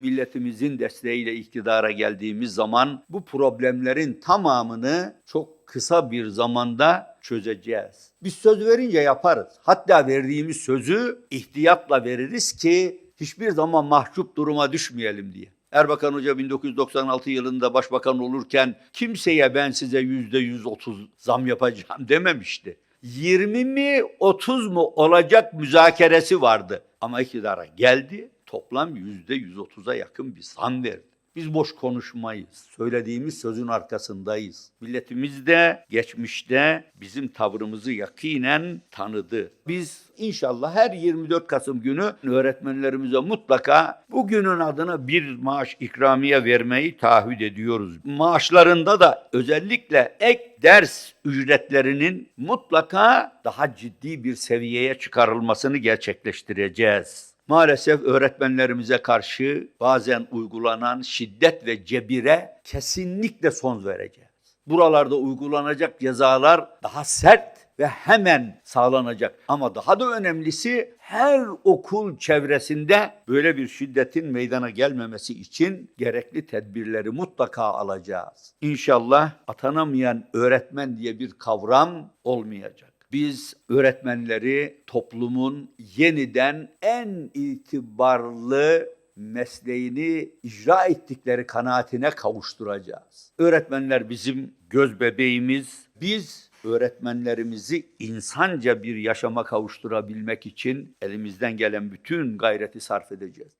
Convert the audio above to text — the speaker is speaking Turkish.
Milletimizin desteğiyle iktidara geldiğimiz zaman bu problemlerin tamamını çok kısa bir zamanda çözeceğiz. Biz söz verince yaparız. Hatta verdiğimiz sözü ihtiyatla veririz ki hiçbir zaman mahcup duruma düşmeyelim diye. Erbakan Hoca 1996 yılında başbakan olurken kimseye ben size yüzde 130 zam yapacağım dememişti. 20 mi 30 mu olacak müzakeresi vardı. Ama iktidara geldi toplam yüzde 130'a yakın bir zam verdi. Biz boş konuşmayız. Söylediğimiz sözün arkasındayız. Milletimiz de geçmişte bizim tavrımızı yakinen tanıdı. Biz inşallah her 24 Kasım günü öğretmenlerimize mutlaka bugünün adına bir maaş ikramiye vermeyi taahhüt ediyoruz. Maaşlarında da özellikle ek ders ücretlerinin mutlaka daha ciddi bir seviyeye çıkarılmasını gerçekleştireceğiz. Maalesef öğretmenlerimize karşı bazen uygulanan şiddet ve cebire kesinlikle son vereceğiz. Buralarda uygulanacak cezalar daha sert ve hemen sağlanacak. Ama daha da önemlisi her okul çevresinde böyle bir şiddetin meydana gelmemesi için gerekli tedbirleri mutlaka alacağız. İnşallah atanamayan öğretmen diye bir kavram olmayacak. Biz öğretmenleri toplumun yeniden en itibarlı mesleğini icra ettikleri kanaatine kavuşturacağız. Öğretmenler bizim göz bebeğimiz. Biz öğretmenlerimizi insanca bir yaşama kavuşturabilmek için elimizden gelen bütün gayreti sarf edeceğiz.